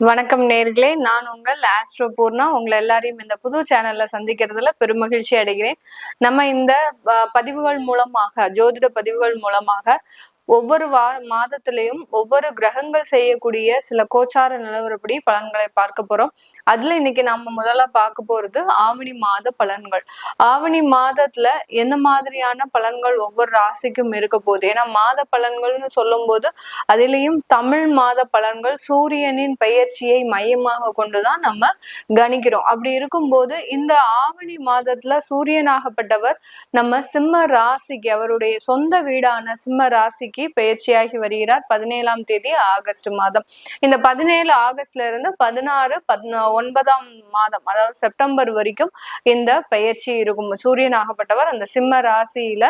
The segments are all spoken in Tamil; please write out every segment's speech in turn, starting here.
வணக்கம் நேர்களே. நான் உங்கள் ஆஸ்ட்ரோ பூர்ணா உங்களை எல்லாரையும் இந்த புது சேனல்ல சந்திக்கிறதுல பெருமகிழ்ச்சி அடைகிறேன். நம்ம இந்த அஹ், பதிவுகள் மூலமாக ஜோதிட பதிவுகள் மூலமாக ஒவ்வொரு வா மாதத்திலையும் ஒவ்வொரு கிரகங்கள் செய்யக்கூடிய சில கோச்சார நிலவரப்படி பலன்களை பார்க்க போறோம். அதுல இன்னைக்கு நம்ம முதல்ல பார்க்க போறது ஆவணி மாத பலன்கள். ஆவணி மாதத்துல என்ன மாதிரியான பலன்கள் ஒவ்வொரு ராசிக்கும் இருக்க போகுது? ஏன்னா மாத பலன்கள்னு சொல்லும்போது அதிலேயும் தமிழ் மாத பலன்கள் சூரியனின் பயிற்சியை மையமாக கொண்டுதான் நம்ம கணிக்கிறோம். அப்படி இருக்கும்போது இந்த ஆவணி மாதத்துல சூரியனாகப்பட்டவர் நம்ம சிம்ம ராசிக்கு அவருடைய சொந்த வீடான சிம்ம ராசிக்கு பயிற்சியாகி வருகிறார். பதினேழாம் தேதி ஆகஸ்ட் மாதம். இந்த பதினேழு ஆகஸ்ட்ல இருந்து பதினாறு பதினா ஒன்பதாம் மாதம் அதாவது செப்டம்பர் வரைக்கும் இந்த பயிற்சி இருக்கும். சூரியனாகப்பட்டவர் அந்த சிம்ம ராசியில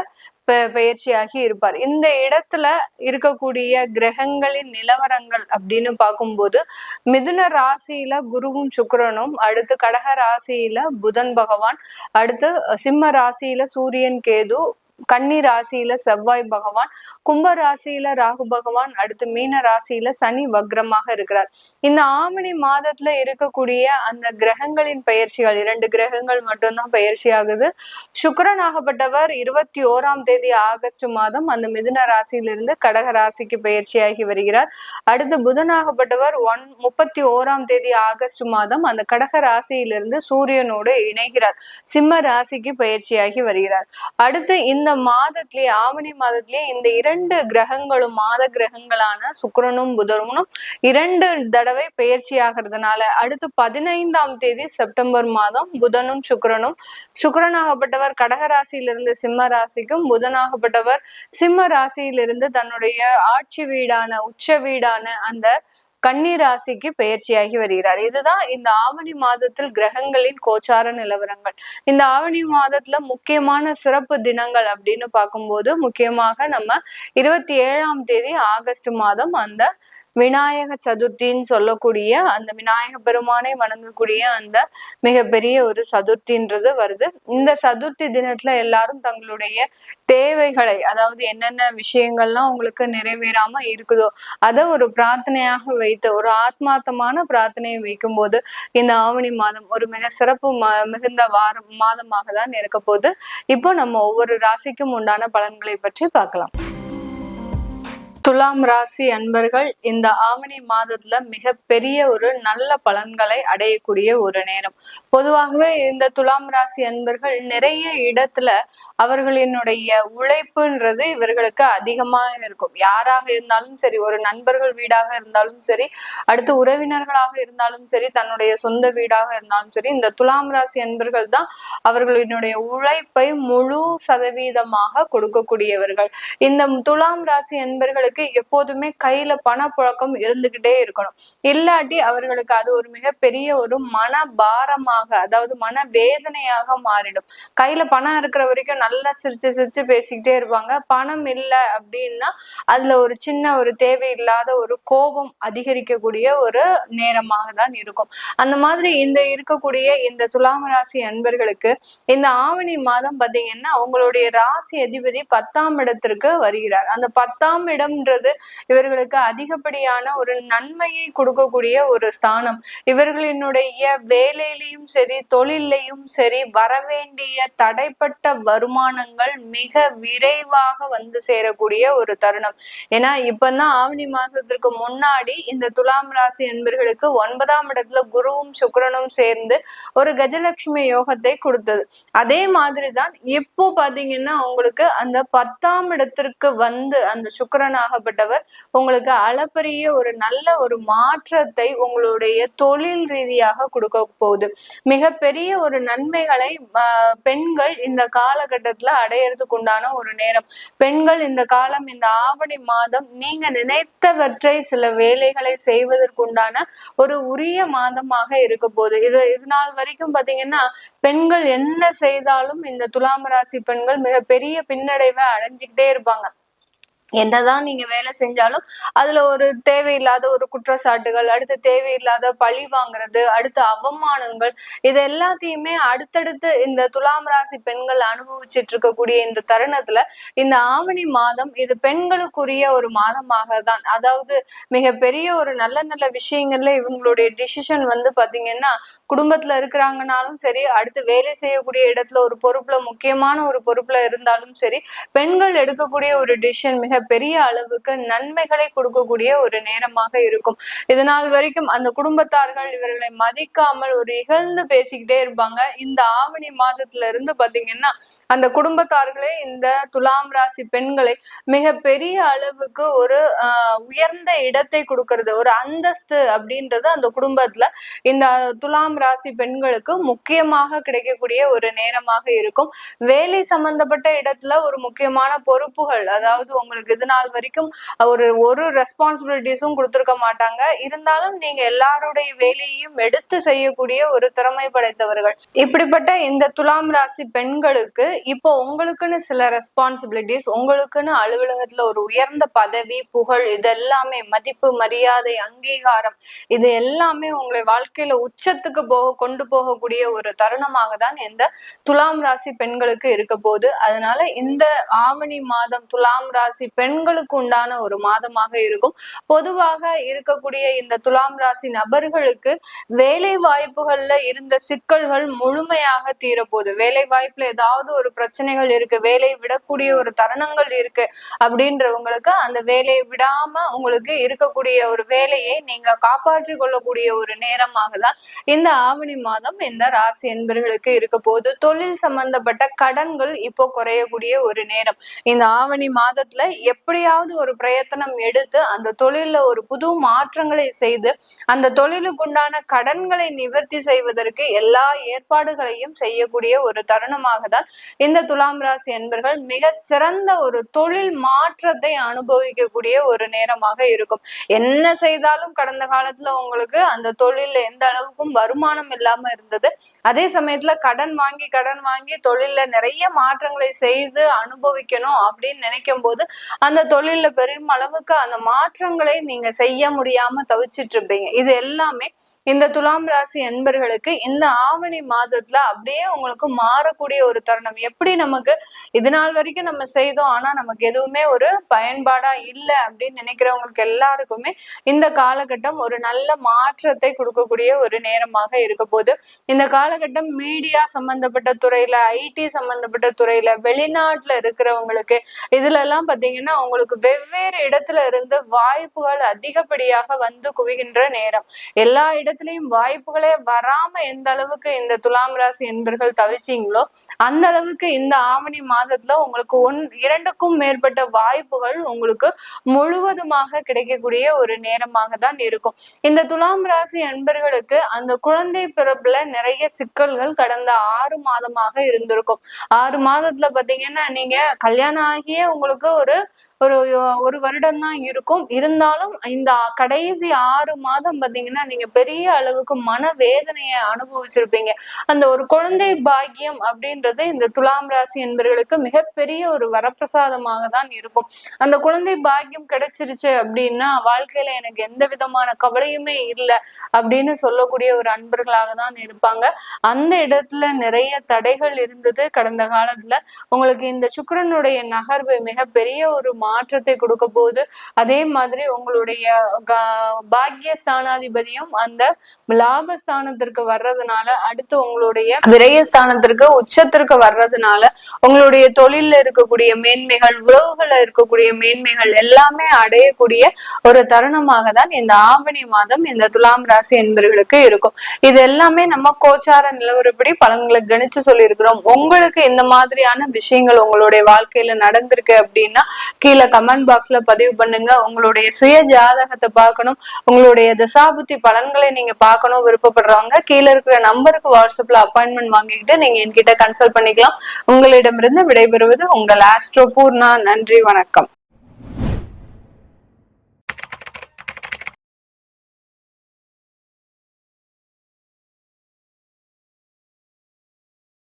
பயிற்சியாகி இருப்பார். இந்த இடத்துல இருக்கக்கூடிய கிரகங்களின் நிலவரங்கள் அப்படின்னு பார்க்கும்போது மிதுன ராசியில குருவும் சுக்கரனும் அடுத்து கடக ராசியில புதன் பகவான் அடுத்து சிம்ம ராசியில சூரியன் கேது கன்னி ராசியில செவ்வாய் பகவான் கும்ப ராசியில ராகு பகவான் அடுத்து மீன ராசியில சனி வக்ரமாக இருக்கிறார். இந்த ஆவணி மாதத்துல இருக்கக்கூடிய அந்த கிரகங்களின் பயிற்சிகள் இரண்டு கிரகங்கள் மட்டும்தான் பயிற்சி ஆகுது சுக்கிரனாகப்பட்டவர் இருபத்தி ஓராம் தேதி ஆகஸ்ட் மாதம் அந்த மிதுன ராசியிலிருந்து கடக ராசிக்கு பயிற்சியாகி வருகிறார். அடுத்து புதனாகப்பட்டவர் ஒன் முப்பத்தி ஓராம் தேதி ஆகஸ்ட் மாதம் அந்த கடக ராசியிலிருந்து சூரியனோடு இணைகிறார். சிம்ம ராசிக்கு பயிற்சியாகி வருகிறார். அடுத்து இந்த மாதத்திலேயே ஆவணி மாதத்திலேயே இந்த இரண்டு கிரகங்களும் மாத கிரகங்களான சுக்கிரனும் புதனும் இரண்டு தடவை பயிற்சி ஆகிறதுனால அடுத்து பதினைந்தாம் தேதி செப்டம்பர் மாதம் புதனும் சுக்கரனும். சுக்கரனாகப்பட்டவர் கடக ராசியிலிருந்து சிம்ம ராசிக்கும் புதனாகப்பட்டவர் சிம்ம ராசியிலிருந்து தன்னுடைய ஆட்சி வீடான உச்ச வீடான அந்த கன்னி ராசிக்கு பெயர்ச்சியாகி வருகிறார். இதுதான் இந்த ஆவணி மாதத்தில் கிரகங்களின் கோச்சார நிலவரங்கள். இந்த ஆவணி மாதத்துல முக்கியமான சிறப்பு தினங்கள் அப்படின்னு பார்க்கும்போது முக்கியமாக நம்ம இருபத்தி ஏழாம் தேதி ஆகஸ்ட் மாதம் அந்த விநாயக சதுர்த்தின்னு சொல்லக்கூடிய அந்த விநாயக பெருமானை வணங்கக்கூடிய அந்த மிகப்பெரிய ஒரு சதுர்த்தின்றது வருது. இந்த சதுர்த்தி தினத்துல எல்லாரும் தங்களுடைய தேவைகளை அதாவது என்னென்ன விஷயங்கள்லாம் உங்களுக்கு நிறைவேறாம இருக்குதோ அதை ஒரு பிரார்த்தனையாக வைத்து ஒரு ஆத்மார்த்தமான பிரார்த்தனையை வைக்கும்போது இந்த ஆவணி மாதம் ஒரு மிக சிறப்பு மிகுந்த வாரம் மாதமாக தான் இருக்க போகுது. இப்போ நம்ம ஒவ்வொரு ராசிக்கும் உண்டான பலன்களை பற்றி பார்க்கலாம். துலாம் ராசி அன்பர்கள் இந்த ஆவணி மாதத்துல மிகப்பெரிய ஒரு நல்ல பலன்களை அடையக்கூடிய ஒரு நேரம். பொதுவாகவே இந்த துலாம் ராசி அன்பர்கள் நிறைய இடத்துல அவர்களினுடைய உழைப்புன்றது இவர்களுக்கு அதிகமாக இருக்கும். யாராக இருந்தாலும் சரி ஒரு நண்பர்கள் வீடாக இருந்தாலும் சரி அடுத்து உறவினர்களாக இருந்தாலும் சரி தன்னுடைய சொந்த வீடாக இருந்தாலும் சரி இந்த துலாம் ராசி அன்பர்கள் தான் அவர்களினுடைய உழைப்பை முழு சதவீதமாக கொடுக்கக்கூடியவர்கள். இந்த துலாம் ராசி அன்பர்களுக்கு எப்போதுமே கையில பணப்புழக்கம் இருந்துகிட்டே இருக்கணும். இல்லாட்டி அவர்களுக்கு அது ஒரு மிகப்பெரிய ஒரு மன பாரமாக அதாவது மன வேதனையாக மாறிடும். கையில பணம் இருக்கிற வரைக்கும் நல்லா சிரிச்சு சிரிச்சு பேசிக்கிட்டே இருப்பாங்க. பணம் இல்லை அப்படின்னா அதுல ஒரு சின்ன ஒரு தேவையில்லாத ஒரு கோபம் அதிகரிக்கக்கூடிய ஒரு நேரமாக தான் இருக்கும். அந்த மாதிரி இந்த இருக்கக்கூடிய இந்த துலாம் ராசி அன்பர்களுக்கு இந்த ஆவணி மாதம் பாத்தீங்கன்னா அவங்களுடைய ராசி அதிபதி பத்தாம் இடத்திற்கு வருகிறார். அந்த பத்தாம் இடம் அப்படின்றது இவர்களுக்கு அதிகப்படியான ஒரு நன்மையை கொடுக்கக்கூடிய ஒரு ஸ்தானம். இவர்களினுடைய வேலையிலையும் சரி தொழிலையும் சரி வரவேண்டிய தடைப்பட்ட வருமானங்கள் மிக விரைவாக வந்து சேரக்கூடிய ஒரு தருணம். ஏன்னா இப்பதான் ஆவணி மாசத்திற்கு முன்னாடி இந்த துலாம் ராசி என்பர்களுக்கு ஒன்பதாம் இடத்துல குருவும் சுக்கரனும் சேர்ந்து ஒரு கஜலட்சுமி யோகத்தை கொடுத்தது. அதே மாதிரிதான் இப்போ பாத்தீங்கன்னா உங்களுக்கு அந்த பத்தாம் இடத்திற்கு வந்து அந்த சுக்கரனாக ஆகப்பட்டவர் உங்களுக்கு அளப்பரிய ஒரு நல்ல ஒரு மாற்றத்தை உங்களுடைய தொழில் ரீதியாக கொடுக்க போகுது. மிகப்பெரிய ஒரு நன்மைகளை பெண்கள் இந்த காலகட்டத்துல அடையறதுக்கு உண்டான ஒரு நேரம். பெண்கள் இந்த காலம் இந்த ஆவணி மாதம் நீங்க நினைத்தவற்றை சில வேலைகளை செய்வதற்குண்டான ஒரு உரிய மாதமாக இருக்க போகுது. இது இது நாள் வரைக்கும் பாத்தீங்கன்னா பெண்கள் என்ன செய்தாலும் இந்த துலாம் ராசி பெண்கள் மிகப்பெரிய பின்னடைவை அடைஞ்சுக்கிட்டே இருப்பாங்க. என்னதான் நீங்க வேலை செஞ்சாலும் அதுல ஒரு தேவையில்லாத ஒரு குற்றச்சாட்டுகள் அடுத்து தேவையில்லாத பழி வாங்குறது அடுத்து அவமானங்கள் இது எல்லாத்தையுமே அடுத்தடுத்து இந்த துலாம் ராசி பெண்கள் அனுபவிச்சிட்டு இருக்கக்கூடிய இந்த தருணத்துல இந்த ஆவணி மாதம் இது பெண்களுக்குரிய ஒரு மாதமாக தான் அதாவது மிகப்பெரிய ஒரு நல்ல நல்ல விஷயங்கள்ல இவங்களுடைய டிசிஷன் வந்து பாத்தீங்கன்னா குடும்பத்துல இருக்கிறாங்கனாலும் சரி அடுத்து வேலை செய்யக்கூடிய இடத்துல ஒரு பொறுப்புல முக்கியமான ஒரு பொறுப்புல இருந்தாலும் சரி பெண்கள் எடுக்கக்கூடிய ஒரு டிசிஷன் மிக பெரிய அளவுக்கு நன்மைகளை கொடுக்கக்கூடிய ஒரு நேரமாக இருக்கும். இதனால் வரைக்கும் அந்த குடும்பத்தார்கள் இவர்களை மதிக்காமல் ஒரு இகழ்ந்து பேசிக்கிட்டே இருப்பாங்க. இந்த ஆவணி மாதத்துல இருந்து பாத்தீங்கன்னா அந்த குடும்பத்தார்களே இந்த துலாம் ராசி பெண்களை மிக பெரிய அளவுக்கு ஒரு உயர்ந்த இடத்தை கொடுக்கறது ஒரு அந்தஸ்து அப்படின்றது அந்த குடும்பத்துல இந்த துலாம் ராசி பெண்களுக்கு முக்கியமாக கிடைக்கக்கூடிய ஒரு நேரமாக இருக்கும். வேலை சம்பந்தப்பட்ட இடத்துல ஒரு முக்கியமான பொறுப்புகள் அதாவது உங்களுக்கு இது நாள் வரைக்கும் ஒரு ஒரு ரெஸ்பான்சிபிலிட்டிஸும் கொடுத்துருக்க மாட்டாங்க. இருந்தாலும் நீங்க எல்லாருடைய வேலையையும் எடுத்து செய்யக்கூடிய ஒரு திறமை படைத்தவர்கள். இப்படிப்பட்ட இந்த துலாம் ராசி பெண்களுக்கு இப்போ உங்களுக்குன்னு சில ரெஸ்பான்சிபிலிட்டிஸ் உங்களுக்குன்னு அலுவலகத்துல ஒரு உயர்ந்த பதவி புகழ் இது எல்லாமே மதிப்பு மரியாதை அங்கீகாரம் இது எல்லாமே உங்களை வாழ்க்கையில உச்சத்துக்கு போக கொண்டு போகக்கூடிய ஒரு தருணமாக தான் இந்த துலாம் ராசி பெண்களுக்கு இருக்க போகுது. அதனால இந்த ஆவணி மாதம் துலாம் ராசி பெண்களுக்கு உண்டான ஒரு மாதமாக இருக்கும். பொதுவாக இருக்கக்கூடிய இந்த துலாம் ராசி நபர்களுக்கு வேலை வாய்ப்புகள்ல இருந்த சிக்கல்கள் முழுமையாக தீரப்போகுது. வேலை வாய்ப்புல ஏதாவது ஒரு பிரச்சனைகள் இருக்கு வேலை விடக்கூடிய ஒரு தருணங்கள் இருக்கு அப்படின்றவங்களுக்கு அந்த வேலையை விடாம உங்களுக்கு இருக்கக்கூடிய ஒரு வேலையை நீங்க காப்பாற்றி கொள்ளக்கூடிய ஒரு நேரமாக தான் இந்த ஆவணி மாதம் இந்த ராசி என்பர்களுக்கு இருக்க போது தொழில் சம்பந்தப்பட்ட கடன்கள் இப்போ குறையக்கூடிய ஒரு நேரம். இந்த ஆவணி மாதத்துல எப்படியாவது ஒரு பிரயத்தனம் எடுத்து அந்த தொழில ஒரு புது மாற்றங்களை செய்து அந்த தொழிலுக்குண்டான கடன்களை நிவர்த்தி செய்வதற்கு எல்லா ஏற்பாடுகளையும் செய்யக்கூடிய ஒரு தருணமாக தான் இந்த துலாம் ராசி என்பர்கள் மிக சிறந்த ஒரு தொழில் மாற்றத்தை அனுபவிக்கக்கூடிய ஒரு நேரமாக இருக்கும். என்ன செய்தாலும் கடந்த காலத்துல உங்களுக்கு அந்த தொழில எந்த அளவுக்கும் வருமானம் இல்லாம இருந்தது. அதே சமயத்துல கடன் வாங்கி கடன் வாங்கி தொழில நிறைய மாற்றங்களை செய்து அனுபவிக்கணும் அப்படின்னு நினைக்கும் போது அந்த தொழில பெரும் அளவுக்கு அந்த மாற்றங்களை நீங்க செய்ய முடியாம தவிச்சிட்டு இருப்பீங்க. இது எல்லாமே இந்த துலாம் ராசி என்பர்களுக்கு இந்த ஆவணி மாதத்துல அப்படியே உங்களுக்கு மாறக்கூடிய ஒரு தருணம். எப்படி நமக்கு இது நாள் வரைக்கும் நம்ம செய்தோம் ஆனா நமக்கு எதுவுமே ஒரு பயன்பாடா இல்லை அப்படின்னு நினைக்கிறவங்களுக்கு எல்லாருக்குமே இந்த காலகட்டம் ஒரு நல்ல மாற்றத்தை கொடுக்கக்கூடிய ஒரு நேரமாக இருக்க போது இந்த காலகட்டம் மீடியா சம்பந்தப்பட்ட துறையில ஐடி சம்பந்தப்பட்ட துறையில வெளிநாட்டுல இருக்கிறவங்களுக்கு இதுல எல்லாம் பாத்தீங்கன்னா உங்களுக்கு வெவ்வேறு இடத்துல இருந்து வாய்ப்புகள் அதிகப்படியாக வந்து குவிகின்ற நேரம். எல்லா இடத்துலயும் வாய்ப்புகளே வராம எந்த அளவுக்கு இந்த துலாம் ராசி என்பர்கள் தவிச்சிங்களோ அந்த அளவுக்கு இந்த ஆவணி மாதத்துல உங்களுக்கு ஒன் இரண்டுக்கும் மேற்பட்ட வாய்ப்புகள் உங்களுக்கு முழுவதுமாக கிடைக்கக்கூடிய ஒரு நேரமாக தான் இருக்கும். இந்த துலாம் ராசி என்பர்களுக்கு அந்த குழந்தை பிறப்புல நிறைய சிக்கல்கள் கடந்த ஆறு மாதமாக இருந்திருக்கும். ஆறு மாதத்துல பாத்தீங்கன்னா நீங்க கல்யாணம் ஆகியே உங்களுக்கு ஒரு ஒரு ஒரு வருடம் தான் இருக்கும். இருந்தாலும் இந்த கடைசி ஆறு மாதம் பாத்தீங்கன்னா நீங்க பெரிய அளவுக்கு மன வேதனையை அனுபவிச்சிருப்பீங்க. அந்த ஒரு குழந்தை பாக்கியம் அப்படின்றது இந்த துலாம் ராசி என்பவர்களுக்கு மிகப்பெரிய ஒரு வரப்பிரசாதமாக தான் இருக்கும். அந்த குழந்தை பாக்கியம் கிடைச்சிருச்சு அப்படின்னா வாழ்க்கையில எனக்கு எந்த விதமான கவலையுமே இல்லை அப்படின்னு சொல்லக்கூடிய ஒரு அன்பர்களாக தான் இருப்பாங்க. அந்த இடத்துல நிறைய தடைகள் இருந்தது கடந்த காலத்துல. உங்களுக்கு இந்த சுக்கரனுடைய நகர்வு மிகப்பெரிய ஒரு மாற்றத்தை கொடுக்க போகுது அதே மாதிரி உங்களுடைய பாக்கியஸ்தானாதிபதியும் அந்த லாபஸ்தானத்திற்கு வர்றதுனால அடுத்து உங்களுடைய விரயஸ்தானத்திற்கு உச்சத்திற்கு வர்றதுனால உங்களுடைய தொழில இருக்கக்கூடிய மேன்மைகள் உறவுகள்ல இருக்கக்கூடிய மேன்மைகள் எல்லாமே அடையக்கூடிய ஒரு தருணமாக தான் இந்த ஆவணி மாதம் இந்த துலாம் ராசி என்பவர்களுக்கு இருக்கும். இது எல்லாமே நம்ம கோச்சார நிலவரப்படி பலன்களை கணிச்சு சொல்லியிருக்கிறோம். உங்களுக்கு இந்த மாதிரியான விஷயங்கள் உங்களுடைய வாழ்க்கையில நடந்திருக்கு அப்படின்னா கீழே கமெண்ட் பாக்ஸ்ல பதிவு பண்ணுங்க. உங்களுடைய சுய ஜாதகத்தை பார்க்கணும். உங்களுடைய தசாபுத்தி பலன்களை நீங்க பார்க்கணும் விருப்பப்படுறவங்க கீழே இருக்கிற நம்பருக்கு வாட்ஸ்அப்ல அப்பாயின்மெண்ட் வாங்கிக்கிட்டு நீங்க என்கிட்ட கன்சல்ட் பண்ணிக்கலாம். உங்களிடமிருந்து விடைபெறுவது உங்கள் ஆஸ்ட்ரோ பூர்ணா நன்றி வணக்கம்.